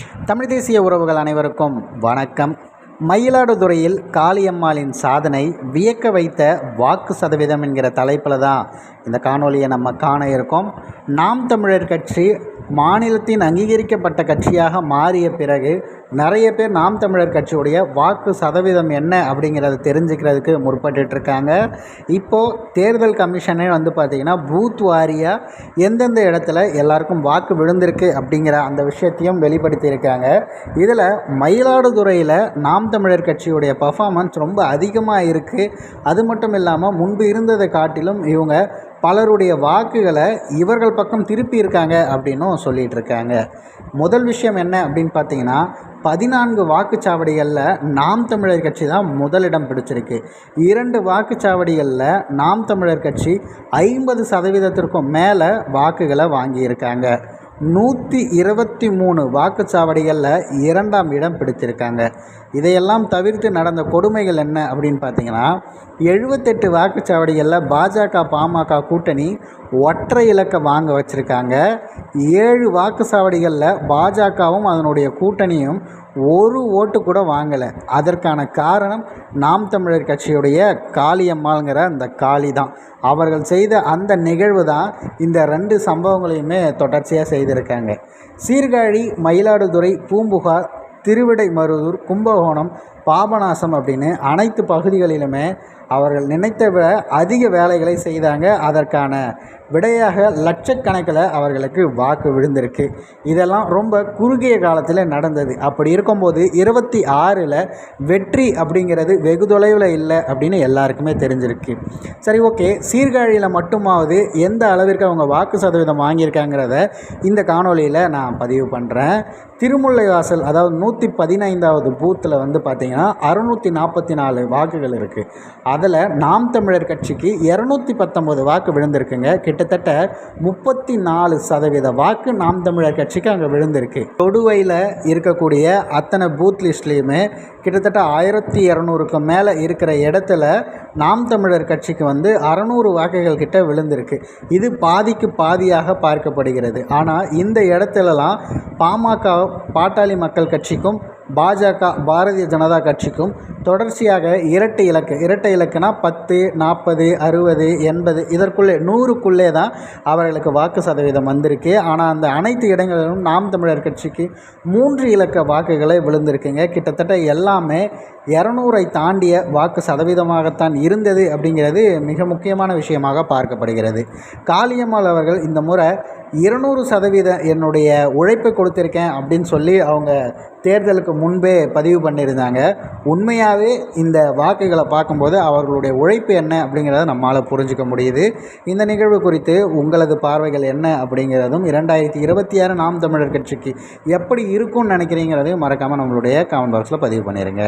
தமிழ் தேசிய உறவுகள் அனைவருக்கும் வணக்கம். மயிலாடுதுறையில் காளியம்மாளின் சாதனை வியக்க வைத்த வாக்கு சதவீதம் என்கிற தலைப்பில் தான் இந்த காணொலியை நம்ம காண இருக்கோம். நாம் தமிழர் கட்சி மாநிலத்தின் அங்கீகரிக்கப்பட்ட கட்சியாக மாறிய பிறகு நிறைய பேர் நாம் தமிழர் கட்சியுடைய வாக்கு சதவீதம் என்ன அப்படிங்கிறத தெரிஞ்சுக்கிறதுக்கு முற்பட்டுருக்காங்க இப்போது தேர்தல் கமிஷனே வந்து பார்த்திங்கன்னா பூத் வாரியாக எந்தெந்த இடத்துல எல்லாருக்கும் வாக்கு விழுந்திருக்கு அப்படிங்கிற அந்த விஷயத்தையும் வெளிப்படுத்தியிருக்காங்க. இதில் மயிலாடுதுறையில் நாம் தமிழர் கட்சியுடைய பர்ஃபாமன்ஸ் ரொம்ப அதிகமாக இருக்குது அது மட்டும் இல்லாமல் முன்பு இருந்ததை காட்டிலும் இவங்க பலருடைய வாக்குகளை இவர்கள் பக்கம் திருப்பி இருக்காங்க அப்படின்னும் சொல்லிகிட்டு இருக்காங்க முதல் விஷயம் என்ன அப்படின்னு பார்த்தீங்கன்னா பதினான்கு வாக்குச்சாவடிகளில் நாம் தமிழர் கட்சி தான் முதலிடம் பிடிச்சிருக்கு. இரண்டு வாக்குச்சாவடிகளில் நாம் தமிழர் கட்சி ஐம்பது சதவீதத்திற்கும் மேலே வாக்குகளை வாங்கியிருக்காங்க. நூற்றி இருபத்தி மூணு வாக்குச்சாவடிகளில் இரண்டாம் இடம் பிடிச்சிருக்காங்க இதையெல்லாம் தவிர்த்து நடந்த கொடுமைகள் என்ன அப்படின்னு பார்த்தீங்கன்னா எழுபத்தெட்டு வாக்குச்சாவடிகளில் பாஜக பாமக கூட்டணி ஒற்றை இலக்கை வாங்க வச்சுருக்காங்க. ஏழு வாக்குச்சாவடிகளில் பாஜகவும் அதனுடைய கூட்டணியும் ஒரு ஓட்டு கூட வாங்கலை. அதற்கான காரணம் நாம் தமிழர் கட்சியுடைய காளியம்மாள்ங்கிற அந்த காளி தான். அவர்கள் செய்த அந்த நிகழ்வு தான் இந்த ரெண்டு சம்பவங்களையுமே தொடர்ச்சியாக செய்திருக்காங்க. சீர்காழி மயிலாடுதுறை பூம்புகார் திருவிடைமருதூர் கும்பகோணம் பாபநாசம் அப்படின்னு அனைத்து பகுதிகளிலுமே அவர்கள் நினைத்த விட அதிக வேலைகளை செய்தாங்க. அதற்கான விடையாக லட்சக்கணக்கில் அவர்களுக்கு வாக்கு விழுந்திருக்கு. இதெல்லாம் ரொம்ப குறுகிய காலத்தில் நடந்தது. அப்படி இருக்கும்போது இருபத்தி ஆறில் வெற்றி அப்படிங்கிறது வெகு தொலைவில் இல்லை அப்படின்னு எல்லாருக்குமே தெரிஞ்சிருக்கு. சரி ஓகே. சீர்காழியில் மட்டுமாவது எந்த அளவிற்கு அவங்க வாக்கு சதவீதம் வாங்கியிருக்காங்கிறத இந்த காணொலியில் நான் பதிவு பண்ணுறேன் திருமுல்லை வாசல் அதாவது நூற்றி பதினைந்தாவது பூத்தில் வந்து பார்த்திங்கன்னா அறுநூற்றி நாற்பத்தி நாலு வாக்குகள் இருக்குது அதில் நாம் தமிழர் கட்சிக்கு இரநூத்தி பத்தொம்போது வாக்கு விழுந்திருக்குங்க. கிட்டத்தட்ட முப்பத்தி நாலு சதவீத வாக்கு நாம் தமிழர் கட்சிக்கு அங்கே விழுந்திருக்கு. தொடுவையில் இருக்கக்கூடிய அத்தனை பூத் லிஸ்ட்லேயுமே கிட்டத்தட்ட ஆயிரத்தி இரநூறுக்கு மேலே இருக்கிற இடத்துல நாம் தமிழர் கட்சிக்கு வந்து அறநூறு வாக்குகள் கிட்ட விழுந்திருக்கு. இது பாதிக்கு பாதியாக பார்க்கப்படுகிறது. ஆனால் இந்த இடத்துலலாம் பாமக பாட்டாளி மக்கள் கட்சிக்கும் பாஜக பாரதிய ஜனதா கட்சிக்கும் தொடர்ச்சியாக இரட்டை இலக்கு இரட்டை இலக்குனா பத்து நாற்பது அறுபது எண்பது இதற்குள்ளே நூறுக்குள்ளே தான் அவர்களுக்கு வாக்கு சதவீதம் வந்திருக்கு. ஆனால் அந்த அனைத்து இடங்களிலும் நாம் தமிழர் கட்சிக்கு மூன்று இலக்க வாக்குகளை விழுந்திருக்குங்க. கிட்டத்தட்ட எல்லாமே இரநூறை தாண்டிய வாக்கு சதவீதமாகத்தான் இருந்தது அப்படிங்கிறது மிக முக்கியமான விஷயமாக பார்க்கப்படுகிறது. காளியம்மாள் அவர்கள் இந்த முறை இருநூறு சதவீதம் என்னுடைய உழைப்பை கொடுத்துருக்கேன் அப்படின்னு சொல்லி அவங்க தேர்தலுக்கு முன்பே பதிவு பண்ணியிருந்தாங்க. உண்மையாகவே இந்த வாக்குகளை பார்க்கும்போது அவர்களுடைய உழைப்பு என்ன அப்படிங்கிறத நம்மளால் புரிஞ்சிக்க முடியுது. இந்த நிகழ்வு குறித்து உங்களது பார்வைகள் என்ன அப்படிங்கிறதும் இரண்டாயிரத்தி இருபத்தி ஆறு நாம் தமிழர் கட்சிக்கு எப்படி இருக்கும்னு நினைக்கிறீங்கிறதையும் மறக்காமல் நம்மளுடைய கமெண்ட் பாக்ஸில் பதிவு பண்ணிடுங்க